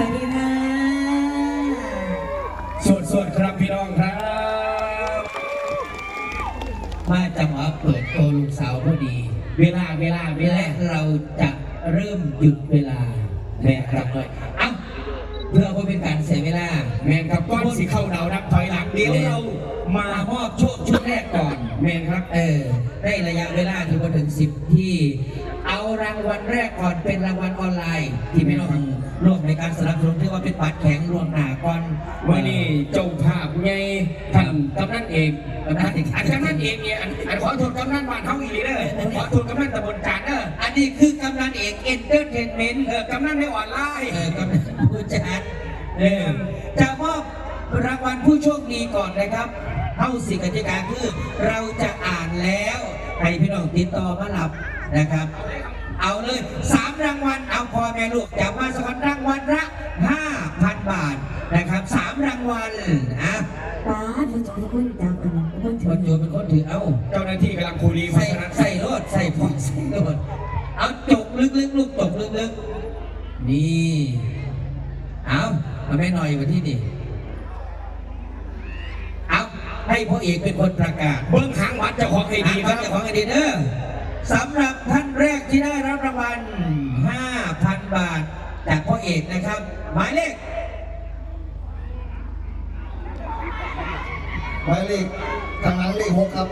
วัสดีค่ะสวดสวดครับพี่น้องครับ มาจังหวะเปิดตัวลูกสาวพอดี เวลาเวลาเวลาและเราจะเริ่มหยุดเวลานะครับเลยเอ้าเพื่อว่าเป็นการเสียเวลา แมนครับก้อนสีเข้าดาวนับถอยหลังเดี๋ยวเรามามามอบโชคชุดแรกก่อน แมนครับ เออ ได้ระยะเวลาที่มาถึงสิบที่ เอารางวัลแรกก่อนเป็นรางวัลออนไลน์ที่ไม่ต้อง บัตรแข็งรวมหนาก่อนวันนี้เจ้าภาพใหญ่ท่านกำนันเอกกำนันเอกอันกำนันเอกเนี่ยอันอันขอโทษกำนันบ้านเฮาอีหลีเด้อขอโทษกำนันตำบลจานเด้ออันนี้คือกำนันเอกเอนเตอร์เทนเมนต์เออกำนันในออนไลน์ เออกำนันผู้จัดเออจะมอบรางวัลผู้โชคดีก่อนนะครับเข้าสิกติกาคือเราจะอ่านแล้วให้พี่น้องติดต่อมาหลับนะครับ เอาเลยสามรางวัลเอาพอแม่ลูกจับมาสักคนรางวัลละห้าพันบาทนะครับสามราง วัลอะป้าดมันจะเป็นคนจำอันนั้นคนคถือนโยนเป็นคนถือเอาเจ้าหน้าที่กำลังคุรีเพราะใส่ฉะนั้นใส่รถใส่พอใส่รถเอาจกลึกๆลูกจกลึกๆนี่เอาเอาแม่หน่อยมาที่นี่เอาให้พ่อเอกเป็นคนประกาศเบิ้งหางวัดเจ้าของให้ดีดีคครัรับบเจ้าของไอเดียเดอร์สำหรับท่านแรกที่ได้รับรางวัล5,000 บาท จากพ่อเอกนะครับ หมายเลข หมายเลขข้างหลังเลขหกครับ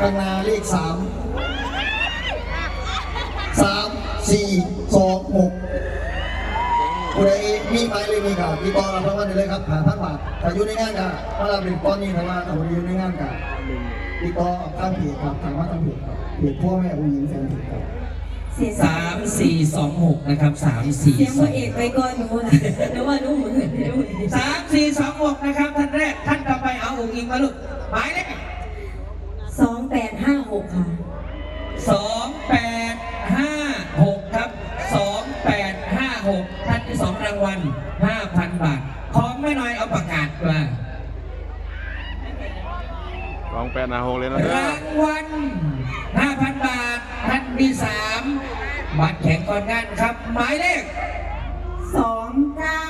ข้างหน้าเลขสามสามสี่สองหกผู้ใดมีหมายเลขนี้ครับติดต่อรับรางวัลได้เลยครับหาพันบาทถ้าอยู่ในงานก็มารับเป็นก้อนนี้แต่ว่าถ้าวันอยู่ในงานก็ติดต่อทางเพจครับทางว่าทางเพจครับเพจพ่อแม่อุ้งหญิงแฟนเพจครับเสียง3426นะครับเสียงพ่อเอ342กไปก่อนหนูนะหนูว่าหนูหมุนหนู3426นะครับท่านแรกท่านต่ อไปเอาองค์อิงมาลูกหมายเลขสองแปดห้าหกค่ะ2856ครับ2856ท่านที่สองรางวัล5,000บาท ของไม่น้อยเอาประกาศมาสองแปดนาหกเลยนะเด้อรางวัล5,000บาท ท่านที่สามบัตรแข่งก่อนงานครับ หมายเลขสองเก้า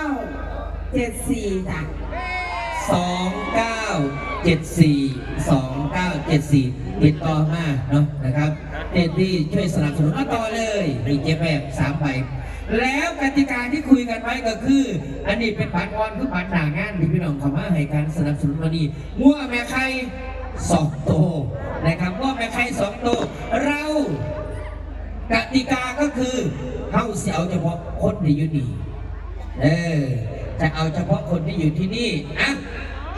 เจ็ดสี่จ้ะ 2974 2974 ติดต่อมาเนาะนะครับเด็ดที่ช่วยสนับสนุนเอาต่อเลยมีเจ๊แบบสามใบแล้วกติกาที่คุยกันไว้ก็คือ อันนี้เป็นผันวอนคือผันหนางานที่พี่น้องเขามาให้การสนับสนุนวันนี้มั่วแม่ไข่สองโตนะครับมั่วแม่ไข่สองโตเรากติกาก็คือเข้าเสียเอาเฉพาะคนที่อยู่นี่เออจะเอาเฉพาะคนที่อยู่ที่นี่อะ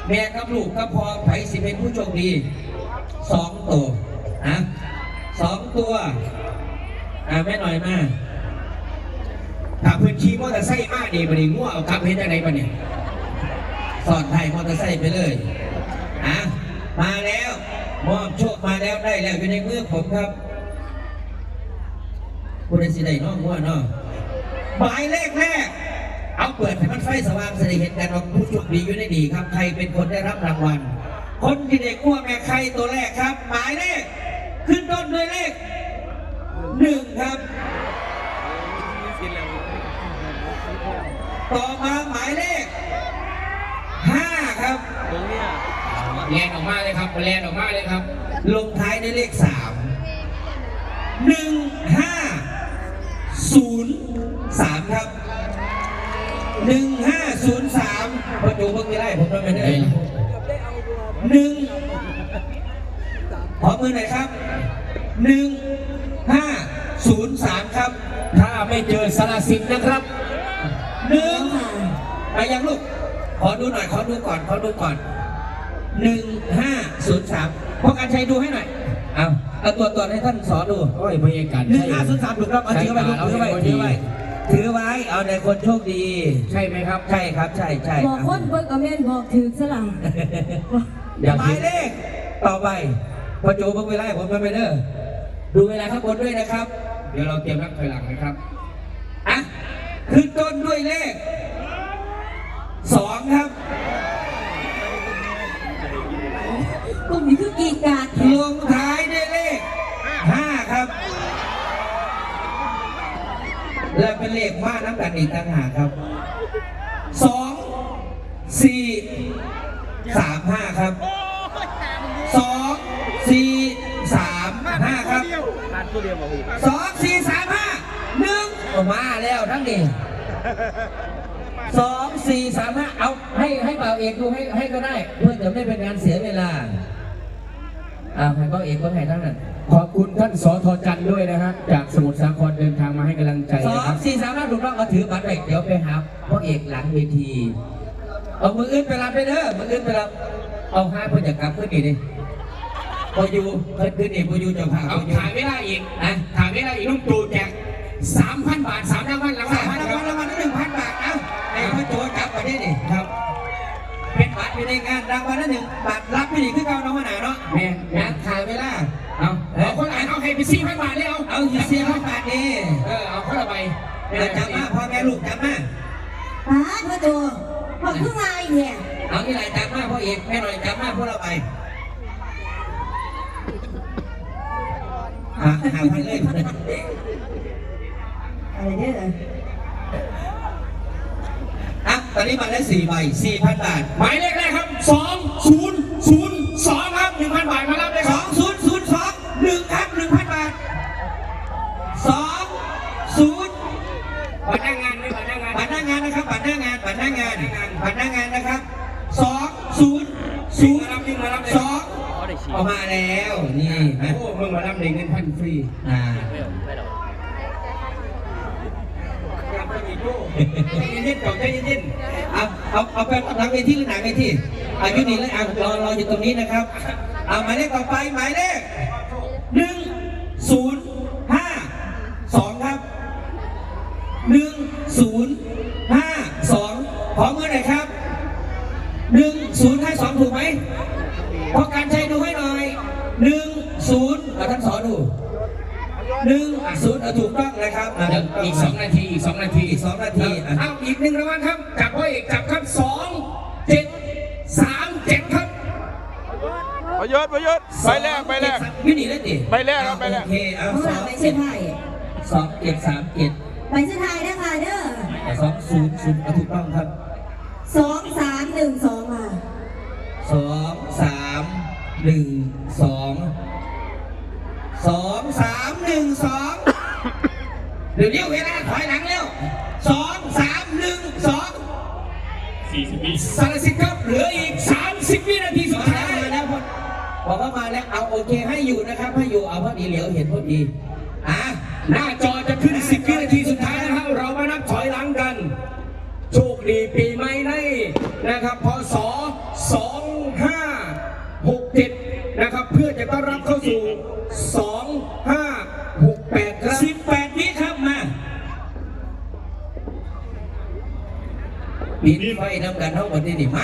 แม่กับลูกก็พอไผสิเป็นผู้โชคดีสองตัวอะสองตัวอะแม่หน่อยมาถ้าพื้นที่มอเตอร์ไซค์มากดีบันนี้ง่วเอาขับเห็นอะไรบ้าเนี่ยสอนไทยมอเตอร์ไซค์ไปเลยอะมาแล้วมอบโชคมาแล้วได้แล้วอยู่ในมือผมครับผู้ใดสิได้น้องว่าน้องหมายเลขแรก เอาเปิดให้มันไฟสว่างจะได้เห็นกันว่าผู้โชคดีอยู่ในดีครับ ใครเป็นคนได้รับรางวัล คนที่ได้กู้แม่ใครตัวแรกครับ หมายเลข ขึ้นต้นด้วยเลขหนึ่งครับ ต่อมาหมายเลขห้าครับแลนออกมาเลยครับแลนออกมาเลยครับ ลงท้ายด้วยเลขสามหนึ่งห้า หนึ่งห้าศูนย์สามพอจูเพิ่งจะได้ผมทำไม่ได้หนึ่งขอมือหน่อยครับหนึ่งห้าศูนย์สามครับ ถ้าไม่เจอสารสิทธิ์นะครับหนึ่งไปยังลูก ขอดูหน่อยขอดูก่อนขอดูก่อนหนึ่งห้าศูนย์สามพอการใช้ดูให้หน่อยเอาเอาตัวตัวให้ท่านสอนดูโอ้ยพยาการหนึ่งห้าศูนย์สามถูกต้องเอาถือไว้ลูกถือไว้ถือไว้ ถือไว้เอาในคนโชคดี ใช่ไหมครับ ใช่ครับ ใช่ใช่บอกคนเบิกกับแม่นบอกถือสลังอย่าหคิมาดยเลขต่อไปพอโจเพิ่งไปไล่ผมไปเด้อดูเวลาข้างบนด้วยนะครับ เดี๋ยวเราเตรียมนับถอยหลังนะครับอะขึ้นต้นด้วยเลขสองครับกลุ่มนี้คือกีกาดแท้ลงท้ายด้วย เลขห้าครับลและเป็นเลขมาน้ำกันอีกต่างหากครับสองสี่สามห้าครับสองสี่สามห้าครับสองสี่สามห้าหนึ่งออกมาแล้วทั้งนี้สองสี่สามห้าเอาให้ให้เป่าเอกดูให้ให้ก็ได้ เพื่อจะไม่เป็นการเสียเวลาเอาให้เป่าเอกก็ให้ทั้งนั้นขอบคุณท่านสอทอจันทร์ด้วยนะฮะจากสมุทรสาครเดินทางมาให้กำลังใจสอนะครังบสี่สามห้าถูกต้องเอาถือบัตรไปเดี๋ยวไปหาพ่อเอกหลังเวที เอามืออื่นไปรับไปเด้อมืออื่นไปรับ เอาห้าเพื่อจะกลับขึ้นนี่ดิพออยู่เพิ่นขึ้นนี่พออยู่เจะพาเอาพออยู่ถ่ายเวลาอีกอะถ่ายเวลาอีกลุงตู่แจกสามพันบาทสามรางวัลรางวัสาลมพันรางวัล เป็นบัตรอยู่ในงานรางวัลละหนึ่งบาทรับไปดิคือเก่าน้องมาหนาเนาะแม่นแม่งานนถ่ายเวลาเอาเอ้เอายคนอ่านเอาให้ไปสี่พันบาทเลยเอาเอาอยู่เสียพันบาทนี่เออเอาคนละใบเอาจำมาพ่อแม่ลูกจำมาป้าพ่อโจพอเพิ่งมาอีกเนี่ยเอาที่ไหนจำมาพ่อเอกแม่หน่อยจำมาพวกเราไปหาหาพันเลยอะไรเนี่ยอะ ตอนนี้มาได้สี่ใบสี่พันบาทหมายเลขแรกครับสองศูนย์ศูนย์สองครับหนึ่งพันบาทมารับเลยสคอรับงศูนย์ศูนย์สองหนึ่งครับหนึ่งพันบาทสองศูนย์บัตรหน้างานด้วยบัตรหน้างานบัตรหน้างานนะครับบัตรหน้างานบัตรหน้างานบัตรหน้างานนะครับสองศูนย์ศูนย์มารับยิ่งมารับเลยสองออกมาแล้วนี่นะโอ้มึงมารับในเงินพันฟรีอ่ากลับไปอีกโก้ ใจเย็นๆก่อนใจเย็นเอาเอาเอาไปหลังเวทีหรือหนังเวทีอายุนี่เลยอะรอรออยู่ตรงนี้นะครับเอาหมายเลขต่อไปหมายเลขหนึ่งศูนย์ห้าสองครับหนึ่งศูนย์ห้าสองขอมือหน่อยครับหนึ่งศูนย์ห้าสองถูกไหมพอการใช้ดูให้หน่อยหนึ่งศูนย์ท่านสอนดูหนึ่งศูนย์ถูกต้องนะครับเดี๋ยวอีกสองนาที สองนาทีอีกสองนาทีอะเอาอีกหนึ่งรางวัลครับจับพ่อเอกจับครับสองเจ็ดสามเจ็ดครับประยศประยศใบแรกใบแรกวินี่แล้วดิใบแรกครับใบแรกโอเคเอาข้างสหลัองงไปเจ็เส้ดนไทยสองเจ็ดสามเจ็ดไปเส้นไทยนะคะเด้อสองศูนย์ศูนย์ถูกต้องครับสองสามหนึ่งสองอะสองสามหนึ่งสองสองสามหนึ่งสองเดี๋ยวเรียวเวลาถอยหลัง สารสิทธิ์ครับเหลืออีก 30 วินาทีสุดท้ายมาแล้วพอบอกว่ามาแล้วเอาโอเคให้อยู่นะครับให้อยู่เอาพอดีเหลียวเห็นพอดีอะหน้าจอ ปิดไฟน้ำกันทั้งหมดนี่นี่มา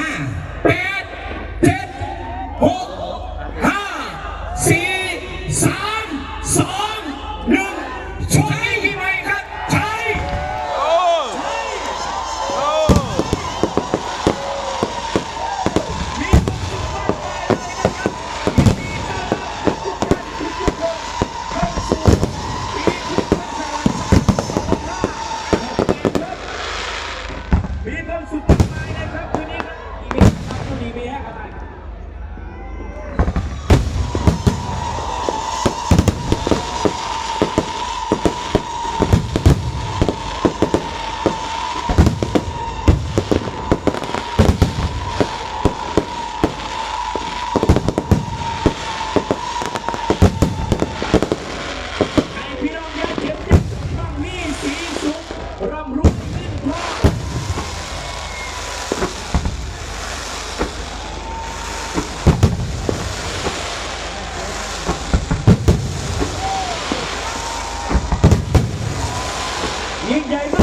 ยิ่งใหญ่มาก